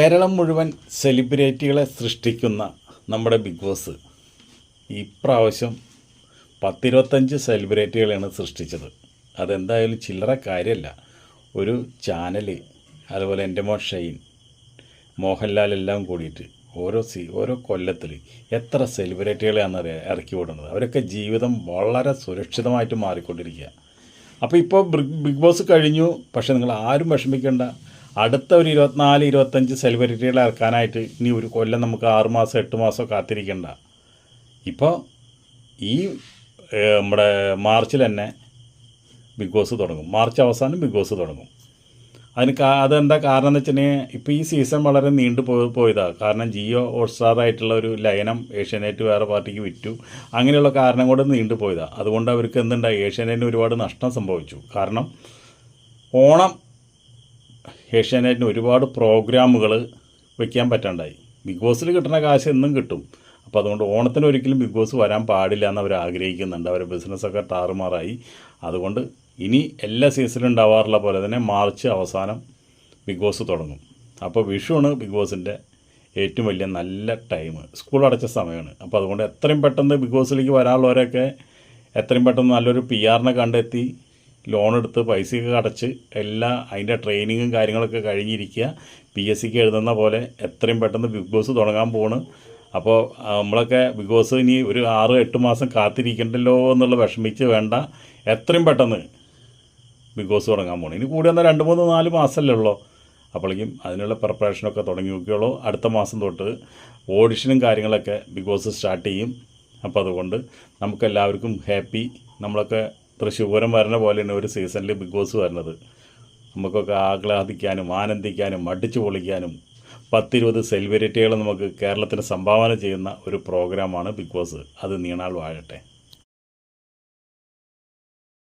കേരളം മുഴുവൻ സെലിബ്രിറ്റികളെ സൃഷ്ടിക്കുന്ന നമ്മുടെ ബിഗ് ബോസ്. ഇപ്രാവശ്യം പത്തിരുപത്തഞ്ച് സെലിബ്രിറ്റികളെയാണ് സൃഷ്ടിച്ചത്. അതെന്തായാലും ചില്ലറ കാര്യമല്ല ഒരു ചാനൽ അതുപോലെ എന്റെ മോൻ ഷൈൻ മോഹൻലാൽ എല്ലാം കൂടിയിട്ട് ഓരോ സീ ഓരോ കൊല്ലത്തിൽ എത്ര സെലിബ്രിറ്റികളെയാണ് ഇറക്കി വിടുന്നത്? അവരൊക്കെ ജീവിതം വളരെ സുരക്ഷിതമായിട്ട് മാറിക്കൊണ്ടിരിക്കുക അപ്പോൾ ഇപ്പോൾ ബിഗ് ബോസ് കഴിഞ്ഞു. പക്ഷേ നിങ്ങൾ ആരും വിഷമിക്കേണ്ട. അടുത്ത ഒരു ഇരുപത്തിനാല് ഇരുപത്തഞ്ച് സെലിബ്രിറ്റികൾ ഇറക്കാനായിട്ട് ഇനി ഒരു കൊല്ലം നമുക്ക് ആറ് മാസം എട്ട് മാസം കാത്തിരിക്കേണ്ട. ഇപ്പോൾ ഈ നമ്മുടെ മാർച്ചിൽ തന്നെ ബിഗ് ബോസ് തുടങ്ങും. മാർച്ച് അവസാനം ബിഗ് ബോസ് തുടങ്ങും. അതിന് കാ അതെന്താ കാരണം എന്ന് വെച്ചിട്ടുണ്ടെങ്കിൽ ഇപ്പോൾ ഈ സീസൺ വളരെ നീണ്ടു പോ പോയതാണ് കാരണം ജിയോ ഹോട്ട്സ്റ്റാർ ആയിട്ടുള്ള ഒരു ലയനം ഏഷ്യാനെറ്റ് വേറെ പാർട്ടിക്ക് വിറ്റു. അങ്ങനെയുള്ള കാരണം കൊണ്ട് നീണ്ടു പോയതാണ് അതുകൊണ്ട് അവർക്ക് എന്തുണ്ടായി? ഏഷ്യാനെറ്റിന് ഒരുപാട് നഷ്ടം സംഭവിച്ചു. കാരണം ഓണം ഏഷ്യാനെറ്റിന് ഒരുപാട് പ്രോഗ്രാമുകൾ വയ്ക്കാൻ പറ്റാണ്ടായി. ബിഗ് ബോസിൽ കിട്ടുന്ന കാശ് എന്നും കിട്ടും. അപ്പോൾ അതുകൊണ്ട് ഓണത്തിന് ഒരിക്കലും ബിഗ് ബോസ് വരാൻ പാടില്ല എന്ന് അവർ ആഗ്രഹിക്കുന്നുണ്ട്. അവരുടെ ബിസിനസ്സൊക്കെ താറുമാറായി അതുകൊണ്ട് ഇനി എല്ലാ സീസണിലും ഉണ്ടാവാറുള്ള പോലെ തന്നെ മാർച്ച് അവസാനം ബിഗ് ബോസ് തുടങ്ങും. അപ്പോൾ വിഷുവാണ് ബിഗ് ബോസിന്റെ ഏറ്റവും വലിയ നല്ല ടൈം സ്കൂൾ അടച്ച സമയമാണ് അപ്പോൾ അതുകൊണ്ട് എത്രയും പെട്ടെന്ന് ബിഗ് ബോസിലേക്ക് വരാനുള്ളവരൊക്കെ എത്രയും പെട്ടെന്ന് നല്ലൊരു പി ആറിനെ കണ്ടെത്തി ലോൺ എടുത്ത് പൈസയൊക്കെ അടച്ച് എല്ലാ അതിന്റെ ട്രെയിനിങ്ങും കാര്യങ്ങളൊക്കെ കഴിഞ്ഞിരിക്കുക. പി എസ് സിക്ക് എഴുതുന്ന പോലെ എത്രയും പെട്ടെന്ന് ബിഗ് ബോസ് തുടങ്ങാൻ പോണ്. അപ്പോൾ നമ്മളൊക്കെ ബിഗ് ബോസ് ഇനി ഒരു ആറ് എട്ട് മാസം കാത്തിരിക്കണ്ടല്ലോ എന്നുള്ള വിഷമിച്ച് വേണ്ട. എത്രയും പെട്ടെന്ന് ബിഗ് ബോസ് തുടങ്ങാൻ പോകണം ഇനി കൂടി വന്നാൽ രണ്ട് മൂന്ന് നാല് മാസമല്ലേ ഉള്ളൂ. അപ്പോഴേക്കും അതിനുള്ള പ്രിപ്പറേഷനൊക്കെ തുടങ്ങി നോക്കിയോളൂ അടുത്ത മാസം തൊട്ട് ഓഡിഷനും കാര്യങ്ങളൊക്കെ ബിഗ് ബോസ് സ്റ്റാർട്ട് ചെയ്യും. അപ്പോൾ അതുകൊണ്ട് നമുക്കെല്ലാവർക്കും ഹാപ്പി നമ്മളൊക്കെ തൃശ്ശൂർ വരണ പോലെയാണ് ഒരു സീസണിൽ ബിഗ് ബോസ് വരുന്നത്. നമുക്കൊക്കെ ആഹ്ലാദിക്കാനും ആനന്ദിക്കാനും അടിച്ചു പൊളിക്കാനും പത്തിരുപത് സെലിബ്രിറ്റികൾ നമുക്ക് കേരളത്തിന് സംഭാവന ചെയ്യുന്ന ഒരു പ്രോഗ്രാമാണ് ബിഗ് ബോസ്. അത് നീണാൾ വാഴട്ടെ.